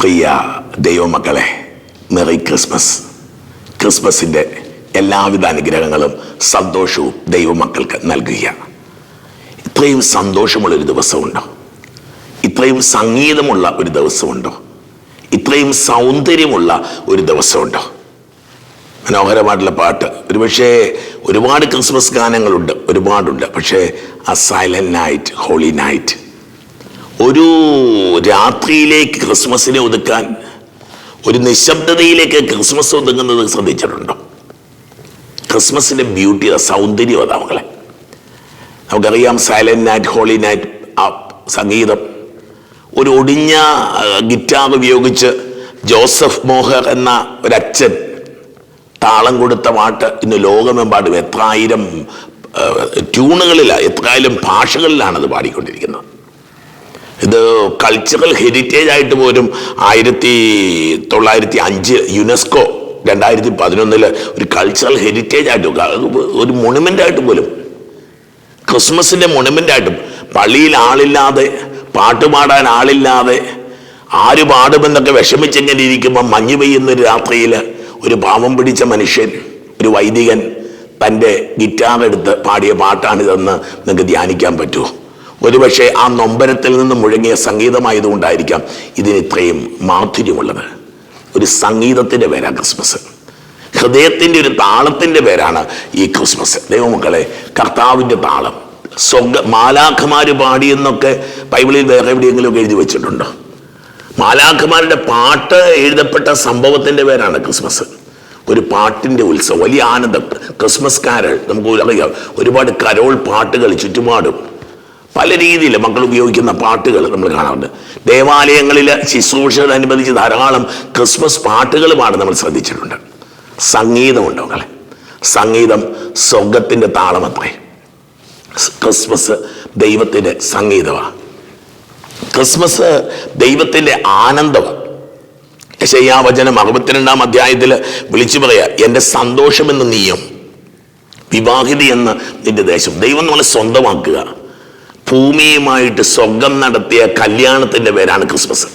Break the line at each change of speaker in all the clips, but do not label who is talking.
പ്രിയ ദൈവമക്കളെ merry Christmas. ക്രിസ്മസിന്റെ എല്ലാവിധ അനുഗ്രഹങ്ങളും സന്തോഷവും ദൈവമക്കൾക്ക് നൽകുക. ഇത്രയും സന്തോഷമുള്ളൊരു ദിവസമുണ്ടോ? ഇത്രയും സംഗീതമുള്ള ഒരു ദിവസമുണ്ടോ? ഇത്രയും സൗന്ദര്യമുള്ള ഒരു ദിവസമുണ്ടോ? മനോഹരമായിട്ടുള്ള പാട്ട്. ഒരുപക്ഷേ ഒരുപാട് ക്രിസ്മസ് ഗാനങ്ങളുണ്ട് ഒരുപാടുണ്ട്. പക്ഷേ ആ സൈലന്റ് നൈറ്റ് ഹോളി നൈറ്റ് ഒരു രാത്രിയിലേക്ക് ക്രിസ്മസിനെ ഒതുക്കാൻ ഒരു നിശബ്ദതയിലേക്ക് ക്രിസ്മസ് ഒതുങ്ങുന്നത് ശ്രദ്ധിച്ചിട്ടുണ്ടോ? ക്രിസ്മസിന്റെ ബ്യൂട്ടി സൗന്ദര്യം അതാ മകളെ. നമുക്കറിയാം സൈലന്റ് നൈറ്റ് ഹോളി നൈറ്റ് ആ സംഗീതം. ഒരു ഒടിഞ്ഞ ഗിറ്റാർ ഉപയോഗിച്ച് ജോസഫ് മോഹർ എന്ന ഒരച്ഛൻ താളം കൊടുത്ത പാട്ട് ഇന്ന് ലോകമെമ്പാടും എത്രായിരം ട്യൂണുകളിലാണ് എത്രായിരം ഭാഷകളിലാണ് അത് പാടിക്കൊണ്ടിരിക്കുന്നത്. ഇത് കൾച്ചറൽ ഹെറിറ്റേജ് ആയിട്ട് പോലും ആയിരത്തി തൊള്ളായിരത്തി അഞ്ച് യുനെസ്കോ രണ്ടായിരത്തി പതിനൊന്നിൽ ഒരു കൾച്ചറൽ ഹെറിറ്റേജ് ആയിട്ട് ഒരു മൊണുമെന്റ് ആയിട്ട് പോലും ക്രിസ്മസിന്റെ മൊണുമെന്റ് ആയിട്ടും പള്ളിയിൽ ആളില്ലാതെ പാട്ട് പാടാൻ ആളില്ലാതെ ആര് പാടുമെന്നൊക്കെ വിഷമിച്ചെങ്ങനെ ഇരിക്കുമ്പോൾ മഞ്ഞ് പെയ്യുന്നൊരു രാത്രിയിൽ ഒരു പാവം പിടിച്ച മനുഷ്യൻ ഒരു വൈദികൻ തന്റെ ഗിറ്റാർ എടുത്ത് പാടിയ പാട്ടാണിതെന്ന് നിങ്ങൾക്ക് ധ്യാനിക്കാൻ പറ്റുമോ ഒരുപക്ഷെ ആ നൊമ്പരത്തിൽ നിന്ന് മുഴങ്ങിയ സംഗീതമായതുകൊണ്ടായിരിക്കാം ഇതിന് ഇത്രയും മാധുര്യമുള്ളത്. ഒരു സംഗീതത്തിന്റെ പേരാണ് ക്രിസ്മസ്. ഹൃദയത്തിന്റെ ഒരു താളത്തിന്റെ പേരാണ് ഈ ക്രിസ്മസ്. ദൈവമക്കളെ കർത്താവിന്റെ താളം. സ്വഗ മാലാഖമാര് പാടിയെന്നൊക്കെ ബൈബിളിൽ വേറെ എവിടെയെങ്കിലുമൊക്കെ എഴുതി വെച്ചിട്ടുണ്ടോ? മാലാഖമാരുടെ പാട്ട് എഴുതപ്പെട്ട സംഭവത്തിന്റെ പേരാണ് ക്രിസ്മസ്. ഒരു പാട്ടിന്റെ ഉത്സവം വലിയ ആനന്ദം. ക്രിസ്മസ് കാരൾ നമുക്ക് അറിയാം ഒരുപാട് കരോൾ പാട്ടുകൾ ചുറ്റുപാടും. പല രീതിയിൽ മക്കൾ ഉപയോഗിക്കുന്ന പാട്ടുകൾ നമ്മൾ കാണാറുണ്ട്. ദേവാലയങ്ങളിൽ ശുശ്രൂഷയോടനുബന്ധിച്ച് ധാരാളം ക്രിസ്മസ് പാട്ടുകൾ പാടും നമ്മൾ ശ്രദ്ധിച്ചിട്ടുണ്ട്. സംഗീതമുണ്ടോ മക്കളെ? സംഗീതം സ്വർഗത്തിന്റെ താളമത്രേ ക്രിസ്മസ് ദൈവത്തിന്റെ സംഗീതമാണ് ക്രിസ്മസ് ദൈവത്തിന്റെ ആനന്ദമാണ് യശയ്യാവചനം അറുപത്തിരണ്ടാം അധ്യായത്തിൽ വിളിച്ചു പറയാ എന്റെ സന്തോഷമെന്ന് നീയും വിവാഹിത എന്ന് നിന്റെ ദേശം. ദൈവം നമ്മളെ സ്വന്തമാക്കുക. ഭൂമിയുമായിട്ട് സ്വർഗം നടത്തിയ കല്യാണത്തിന്റെ പേരാണ് ക്രിസ്മസ്.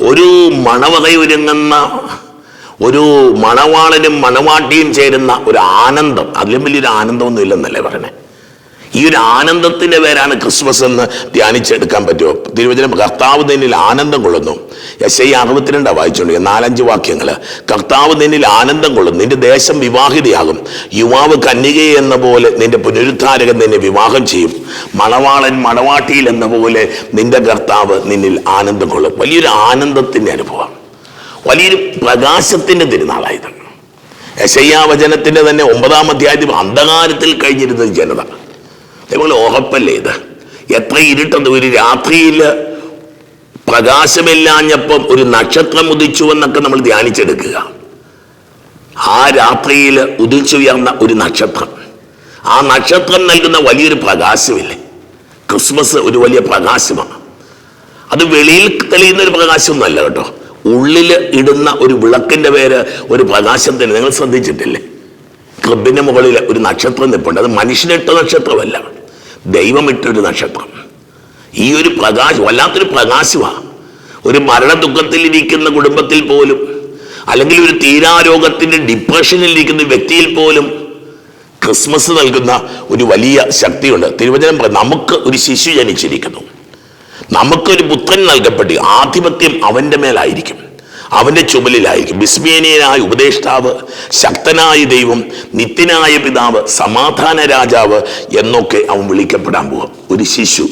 ഒരു മണവകയൊരുങ്ങുന്ന ഒരു മണവാളനും മണവാട്ടിയും ചേരുന്ന ഒരു ആനന്ദം. അതിലും വലിയൊരു ആനന്ദമൊന്നും ഇല്ലെന്നല്ലേ പറഞ്ഞേ? ഈ ഒരു ആനന്ദത്തിന്റെ പേരാണ് ക്രിസ്മസ് എന്ന് ധ്യാനിച്ചെടുക്കാൻ പറ്റുമോ? തിരുവചനം കർത്താവ് നിന്നിൽ ആനന്ദം കൊള്ളുന്നു. യശൈ അറുപത്തിരണ്ടാണ് വായിച്ചോണ്ട് നാലഞ്ച് വാക്യങ്ങൾ കർത്താവ് നിന്നിൽ ആനന്ദം കൊള്ളുന്നു. നിന്റെ ദേശം വിവാഹിതയാകും. യുവാവ് കന്യകയെ എന്ന പോലെ നിന്റെ പുനരുദ്ധാരകൻ നിന്നെ വിവാഹം ചെയ്യും. മണവാളൻ മണവാട്ടിയിൽ എന്ന പോലെ നിന്റെ കർത്താവ് നിന്നിൽ ആനന്ദം കൊള്ളും. വലിയൊരു ആനന്ദത്തിന്റെ അനുഭവം വലിയൊരു പ്രകാശത്തിന്റെ തിരുനാളായത്. യശയ്യാവചനത്തിന്റെ തന്നെ ഒമ്പതാം അധ്യായത്തിൽ അന്ധകാരത്തിൽ കഴിഞ്ഞിരുന്ന ജനത. അതേപോലെ ഉറപ്പല്ലേ ഇത്? എത്ര ഇരുട്ടത് ഒരു രാത്രിയിൽ പ്രകാശമില്ലാഞ്ഞപ്പം ഒരു നക്ഷത്രം ഉദിച്ചു എന്നൊക്കെ നമ്മൾ ധ്യാനിച്ചെടുക്കുക. ആ രാത്രിയിൽ ഉദിച്ചുയർന്ന ഒരു നക്ഷത്രം. ആ നക്ഷത്രം നൽകുന്ന വലിയൊരു പ്രകാശമില്ലേ? ക്രിസ്മസ് ഒരു വലിയ പ്രകാശമാണ്. അത് വെളിയിൽ തെളിയുന്ന ഒരു പ്രകാശമൊന്നുമല്ല കേട്ടോ. ഉള്ളിൽ ഇടുന്ന ഒരു വിളക്കിന്റെ പേര് ഒരു പ്രകാശത്തിന് നിങ്ങൾ ശ്രദ്ധിച്ചിട്ടില്ലേ? ക്ലബിന്റെ മുകളിൽ ഒരു നക്ഷത്രം നിൽപ്പുണ്ട് അത് മനുഷ്യനിട്ട നക്ഷത്രമല്ല. ദൈവമിട്ടൊരു നക്ഷത്രം. ഈ ഒരു പ്രകാശം വല്ലാത്തൊരു പ്രകാശമാണ് ഒരു മരണദുഃഖത്തിലിരിക്കുന്ന കുടുംബത്തിൽ പോലും അല്ലെങ്കിൽ ഒരു തീരാരോഗത്തിന്റെ ഡിപ്രഷനിലിരിക്കുന്ന വ്യക്തിയിൽ പോലും ക്രിസ്മസ് നൽകുന്ന ഒരു വലിയ ശക്തിയുണ്ട്. തിരുവചനം പറയും നമുക്ക് ഒരു ശിശു ജനിച്ചിരിക്കുന്നു. നമുക്കൊരു പുത്രൻ നൽകപ്പെട്ട് ആധിപത്യം അവന്റെ മേലായിരിക്കും. അവന്റെ ചുമലിലായിരിക്കും. വിസ്മയനീയനായ ഉപദേഷ്ടാവ് ശക്തനായ ദൈവം നിത്യനായ പിതാവ് സമാധാന രാജാവ് എന്നൊക്കെ അവൻ വിളിക്കപ്പെടാൻ പോകും ഒരു ശിശു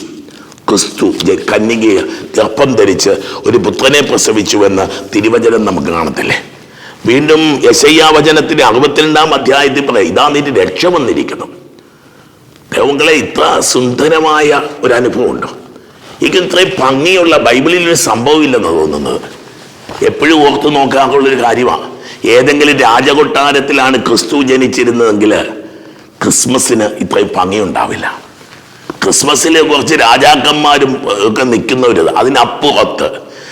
ക്രിസ്തു കന്നികയെ ഗർഭം ധരിച്ച് ഒരു പുത്രനെ പ്രസവിച്ചുവെന്ന് തിരുവചനം നമുക്ക് കാണത്തില്ലേ? വീണ്ടും യശയ്യാവചനത്തിന്റെ അറുപത്തിരണ്ടാം അധ്യായത്തിൽ പറയാം ഇതാ നിന്റെ രക്ഷ വന്നിരിക്കുന്നു. ദൈവങ്ങളെ ഇത്ര സുന്ദരമായ ഒരു അനുഭവം ഉണ്ടോ എനിക്ക് ഇത്രയും ഭംഗിയുള്ള ബൈബിളിൽ ഒരു സംഭവം ഇല്ലെന്ന് തോന്നുന്നത്. എപ്പോഴും ഓർത്ത് നോക്കാനുള്ളൊരു കാര്യമാണ്. ഏതെങ്കിലും രാജകൊട്ടാരത്തിലാണ് ക്രിസ്തു ജനിച്ചിരുന്നതെങ്കിൽ ക്രിസ്മസിന് ഇത്രയും ഭംഗി ഉണ്ടാവില്ല ക്രിസ്മസിൽ കുറച്ച് രാജാക്കന്മാരും ഒക്കെ നിൽക്കുന്നവര് അതിനപ്പുറത്ത്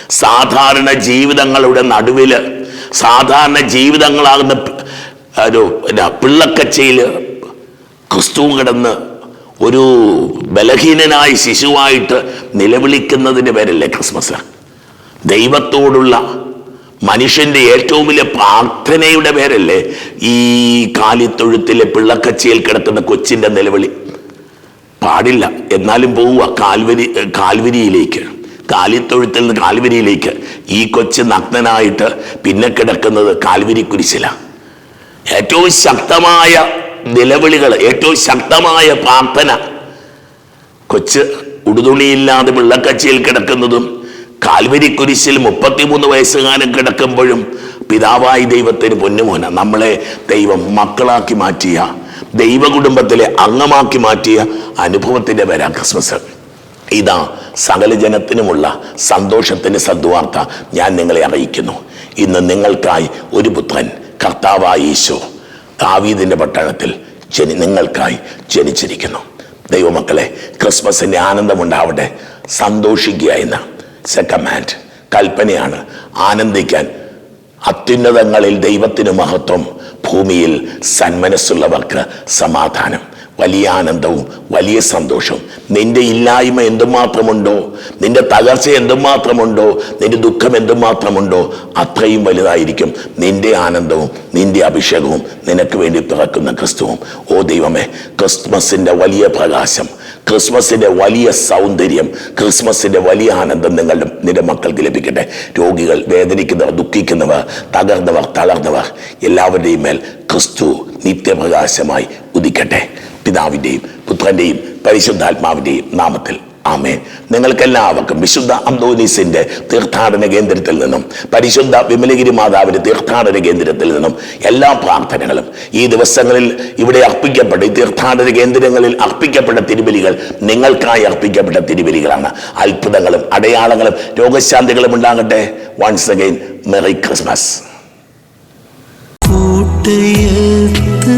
സാധാരണ ജീവിതങ്ങളുടെ നടുവിൽ സാധാരണ ജീവിതങ്ങളാകുന്ന ഒരു പിള്ളക്കച്ചയിൽ ക്രിസ്തു കിടന്ന് ഒരു ബലഹീനനായ ശിശുവായിട്ട് നിലവിളിക്കുന്നതിന് പേരല്ലേ ക്രിസ്മസ്? ദൈവത്തോടുള്ള മനുഷ്യന്റെ ഏറ്റവും വലിയ പ്രാർത്ഥനയുടെ പേരല്ലേ ഈ കാലിത്തൊഴുത്തിലെ പിള്ളക്കച്ചിയിൽ കിടക്കുന്ന കൊച്ചിന്റെ നിലവിളി. പാടില്ല. എന്നാലും പോവുക കാൽവരി കാൽവരിയിലേക്ക്. കാലിത്തൊഴുത്തിൽ നിന്ന് കാൽവരിയിലേക്ക്. ഈ കൊച്ച് നഗ്നനായിട്ട് പിന്നെ കിടക്കുന്നത് കാൽവരി കുരിശിലാണ് ഏറ്റവും ശക്തമായ നിലവിളികൾ ഏറ്റവും ശക്തമായ പ്രാർത്ഥന. കൊച്ച് ഉടുതുണിയില്ലാതെ വെള്ളക്കച്ചിയിൽ കിടക്കുന്നതും കാൽവരി കുരിശിൽ മുപ്പത്തിമൂന്ന് വയസ്സുകാലം കിടക്കുമ്പോഴും പിതാവായി ദൈവത്തിന് പൊന്നുമോന നമ്മളെ ദൈവം മക്കളാക്കി മാറ്റിയ ദൈവ കുടുംബത്തിലെ അംഗമാക്കി മാറ്റിയ അനുഭവത്തിന്റെ പേരാ ക്രിസ്മസ്. ഇതാ സകല ജനത്തിനുമുള്ള സന്തോഷത്തിന്റെ സദ്വാർത്ത ഞാൻ നിങ്ങളെ അറിയിക്കുന്നു. ഇന്ന് നിങ്ങൾക്കായി ഒരു പുത്രൻ കർത്താവായ ഈശോ ദാവീദിന്റെ പട്ടണത്തിൽ ജനി നിങ്ങൾക്കായി ജനിച്ചിരിക്കുന്നു. ദൈവമക്കളെ ക്രിസ്മസിന്റെ ആനന്ദമുണ്ടാവട്ടെ സന്തോഷിക്കുക എന്ന ഹാൻഡ് കൽപ്പനയാണ്. ആനന്ദിക്കാൻ. അത്യുന്നതങ്ങളിൽ ദൈവത്തിന് മഹത്വം. ഭൂമിയിൽ സന്മനസ്സുള്ളവർക്ക് സമാധാനം. വലിയ ആനന്ദവും വലിയ സന്തോഷവും. നിന്റെ ഇല്ലായ്മ എന്തുമാത്രമുണ്ടോ? നിന്റെ തകർച്ച എന്തുമാത്രമുണ്ടോ? നിന്റെ ദുഃഖം എന്തുമാത്രമുണ്ടോ? അത്രയും വലുതായിരിക്കും നിന്റെ ആനന്ദവും നിന്റെ അഭിഷേകവും നിനക്ക് വേണ്ടി പിറക്കുന്ന ക്രിസ്തുവും. ഓ ദൈവമേ ക്രിസ്മസിന്റെ വലിയ പ്രകാശം ക്രിസ്മസിന്റെ വലിയ സൗന്ദര്യം ക്രിസ്മസിന്റെ വലിയ ആനന്ദം നിങ്ങളുടെ നിന്റെ മക്കൾക്ക് ലഭിക്കട്ടെ. രോഗികൾ വേദനിക്കുന്നവർ ദുഃഖിക്കുന്നവർ തകർന്നവർ തളർന്നവർ എല്ലാവരുടെയും മേൽ ക്രിസ്തു നിത്യപ്രകാശമായി ഉദിക്കട്ടെ. പിതാവിന്റെയും പുത്രന്റെയും പരിശുദ്ധാത്മാവിന്റെയും നാമത്തിൽ. ആമേൻ. നിങ്ങൾക്കെല്ലാവർക്കും വിശുദ്ധ അന്തോനീസിന്റെ തീർത്ഥാടന കേന്ദ്രത്തിൽ നിന്നും പരിശുദ്ധ വിമലഗിരി മാതാവിന്റെ തീർത്ഥാടന കേന്ദ്രത്തിൽ നിന്നും എല്ലാ പ്രാർത്ഥനകളും ഈ ദിവസങ്ങളിൽ ഇവിടെ അർപ്പിക്കപ്പെട്ട ഈ തീർത്ഥാടന കേന്ദ്രങ്ങളിൽ അർപ്പിക്കപ്പെട്ട തിരുബലികൾ നിങ്ങൾക്കായി അർപ്പിക്കപ്പെട്ട തിരുബലികളാണ്. അത്ഭുതങ്ങളും അടയാളങ്ങളും രോഗശാന്തികളും ഉണ്ടാകട്ടെ. Once again merry Christmas
കൂട്ടയത്ത്